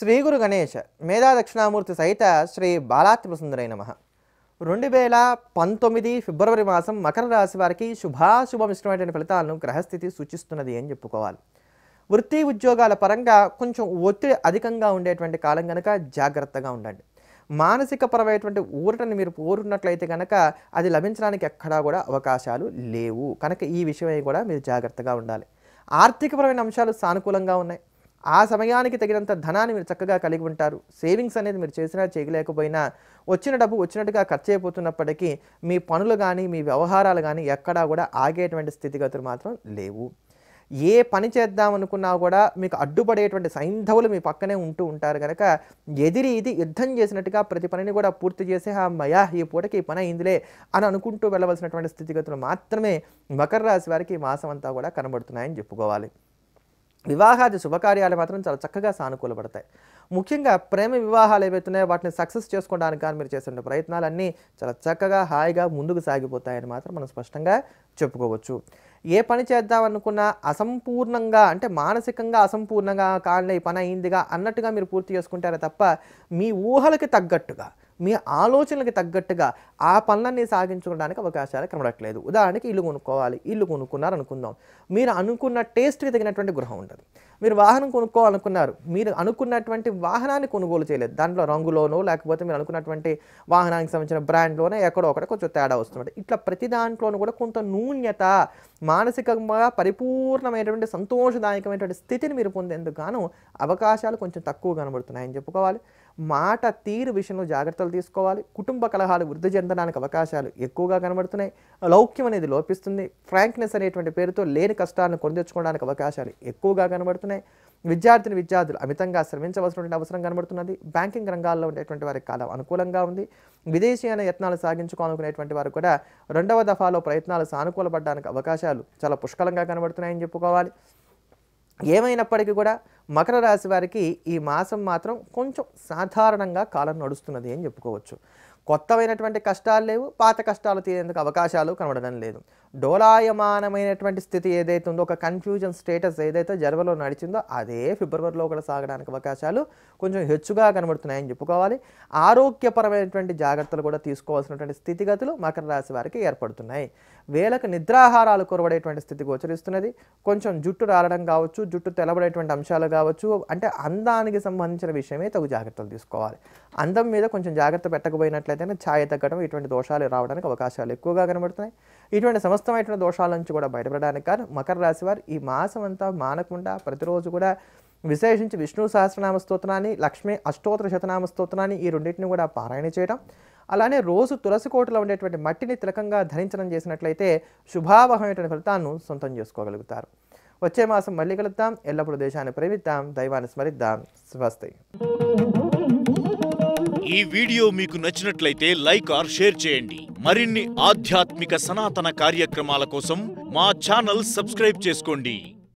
శ్రీ గురు గణేష్ మేధా దక్షిణామూర్తి సహిత శ్రీ బాలాత్మసుందరై నమ. రెండు వేల పంతొమ్మిది ఫిబ్రవరి మాసం మకర రాశి వారికి శుభాశుభమిష్టమైనటువంటి ఫలితాలను గ్రహస్థితి సూచిస్తున్నది అని చెప్పుకోవాలి. వృత్తి ఉద్యోగాల పరంగా కొంచెం ఒత్తిడి అధికంగా ఉండేటువంటి కాలం కనుక జాగ్రత్తగా ఉండండి. మానసిక పరమైనటువంటి ఊరటని మీరు పోరున్నట్లయితే కనుక అది లభించడానికి ఎక్కడా కూడా అవకాశాలు లేవు. కనుక ఈ విషయమై కూడా మీరు జాగ్రత్తగా ఉండాలి. ఆర్థికపరమైన అంశాలు సానుకూలంగా ఉన్నాయి. ఆ సమయానికి తగినంత ధనాన్ని మీరు చక్కగా కలిగి ఉంటారు. సేవింగ్స్ అనేది మీరు చేసినా చేయలేకపోయినా వచ్చిన డబ్బు వచ్చినట్టుగా ఖర్చు అయిపోతున్నప్పటికీ మీ పనులు కానీ మీ వ్యవహారాలు కానీ ఎక్కడా కూడా ఆగేటువంటి స్థితిగతులు మాత్రం లేవు. ఏ పని చేద్దాం అనుకున్నా కూడా మీకు అడ్డుపడేటువంటి సైంధవులు మీ పక్కనే ఉంటూ ఉంటారు కనుక ఎదిరి ఇది యుద్ధం చేసినట్టుగా ప్రతి పనిని కూడా పూర్తి చేసి మయా ఈ పూటకి ఈ పని అయిందిలే అని అనుకుంటూ వెళ్ళవలసినటువంటి స్థితిగతులు మాత్రమే మకర రాశి వారికి మాసం అంతా కూడా కనబడుతున్నాయని చెప్పుకోవాలి. వివాహాది శుభకార్యాలు మాత్రం చాలా చక్కగా సానుకూలపడతాయి. ముఖ్యంగా ప్రేమ వివాహాలు ఏవైతున్నాయో వాటిని సక్సెస్ చేసుకోవడానికి కానీ మీరు చేసిన ప్రయత్నాలన్నీ చాలా చక్కగా హాయిగా ముందుకు సాగిపోతాయని మాత్రం మనం స్పష్టంగా చెప్పుకోవచ్చు. ఏ పని చేద్దాం అనుకున్నా అసంపూర్ణంగా అంటే మానసికంగా అసంపూర్ణంగా కాలే ఈ పని అయిందిగా అన్నట్టుగా మీరు పూర్తి చేసుకుంటారే తప్ప మీ ఊహలకి తగ్గట్టుగా మీ ఆలోచనలకు తగ్గట్టుగా ఆ పనులన్నీ సాగించుకోవడానికి అవకాశాలు కనబడట్లేదు. ఉదాహరణకి ఇల్లు కొనుక్కోవాలి. ఇల్లు కొనుక్కున్నారు అనుకుందాం మీరు అనుకున్న టేస్ట్కి తగినటువంటి గృహం ఉండదు. మీరు వాహనం కొనుక్కోవాలనుకున్నారు. మీరు అనుకున్నటువంటి వాహనాన్ని కొనుగోలు చేయలేదు. దాంట్లో రంగులోనో లేకపోతే మీరు అనుకున్నటువంటి వాహనానికి సంబంధించిన బ్రాండ్లోనే ఎక్కడో ఒకటి కొంచెం తేడా వస్తుంది ఇట్లా ప్రతి దాంట్లోనూ కూడా కొంత నూన్యత మానసికంగా పరిపూర్ణమైనటువంటి సంతోషదాయకమైనటువంటి స్థితిని మీరు పొందేందుకు గాను అవకాశాలు కొంచెం తక్కువ కనబడుతున్నాయని చెప్పుకోవాలి. మాట తీరు విషయంలో జాగ్రత్తలు తీసుకోవాలి. కుటుంబ కలహాలు వృద్ధి చెందడానికి అవకాశాలు ఎక్కువగా కనబడుతున్నాయి. లౌక్యం అనేది లోపిస్తుంది. ఫ్రాంక్నెస్ అనేటువంటి పేరుతో లేని కష్టాలను కొనితెచ్చుకోవడానికి అవకాశాలు ఎక్కువగా కనబడుతున్నాయి. విద్యార్థిని విద్యార్థులు అమితంగా శ్రమించవలసినటువంటి అవసరం కనబడుతున్నది. బ్యాంకింగ్ రంగాల్లో ఉండేటువంటి వారికి కాలం అనుకూలంగా ఉంది. విదేశీయాన యత్నాలు సాగించుకోవాలనుకునేటువంటి వారు కూడా రెండవ దఫాలో ప్రయత్నాలు సానుకూలపడడానికి అవకాశాలు చాలా పుష్కలంగా కనబడుతున్నాయని చెప్పుకోవాలి. ఏమైనప్పటికీ కూడా మకర రాశి వారికి ఈ మాసం మాత్రం కొంచెం సాధారణంగా కాలం నడుస్తున్నది అని చెప్పుకోవచ్చు. కొత్తమైనటువంటి కష్టాలు లేవు పాత కష్టాలు తీరేందుకు అవకాశాలు కనబడడం లేదు. డోలాయమానమైనటువంటి స్థితి ఏదైతే ఉందో ఒక కన్ఫ్యూజన్ స్టేటస్ ఏదైతే జనవరిలో నడిచిందో అదే ఫిబ్రవరిలో కూడా సాగడానికి అవకాశాలు కొంచెం హెచ్చుగా కనబడుతున్నాయని చెప్పుకోవాలి. ఆరోగ్యపరమైనటువంటి జాగ్రత్తలు కూడా తీసుకోవాల్సినటువంటి స్థితిగతులు మకర రాశి వారికి ఏర్పడుతున్నాయి. వేలకు నిద్రాహారాలు కొరబడేటువంటి స్థితి గోచరిస్తున్నది. కొంచెం జుట్టు రాలడం కావచ్చు జుట్టు తెలబడేటువంటి అంశాలు కావచ్చు అంటే అందానికి సంబంధించిన విషయమే తగు జాగ్రత్తలు తీసుకోవాలి. అందం మీద కొంచెం జాగ్రత్త పెట్టకపోయినట్లయితే ఛాయ తగ్గడం ఇటువంటి దోషాలు రావడానికి అవకాశాలు ఎక్కువగా కనబడుతున్నాయి. ఇటువంటి సమస్తమైనటువంటి దోషాల నుంచి కూడా బయటపడడానికి కానీ మకర రాశి వారు ఈ మాసం అంతా మానకుండా ప్రతిరోజు కూడా విశేషించి విష్ణు సహస్రనామ స్తోత్రాన్ని లక్ష్మీ అష్టోత్తర శతనామ స్తోత్రాన్ని ఈ రెండింటిని కూడా పారాయణ చేయడం. అలానే రోజు తులసి కోటలో ఉండేటువంటి మట్టిని తిలకంగా ధరించడం చేసినట్లయితే శుభావహమైనటువంటి ఫలితాలను సొంతం చేసుకోగలుగుతారు. వచ్చే మాసం మళ్ళీ కలుద్దాం. ఎల్లప్పుడూ దేశాన్ని ప్రేమిద్దాం. దైవాన్ని స్మరిద్దాం. స్వస్తి. ఈ వీడియో మీకు నచ్చినట్లయితే లైక్ ఆర్ షేర్ చేయండి. మరిన్ని ఆధ్యాత్మిక సనాతన కార్యక్రమాల కోసం మా ఛానల్ సబ్స్క్రైబ్ చేసుకోండి.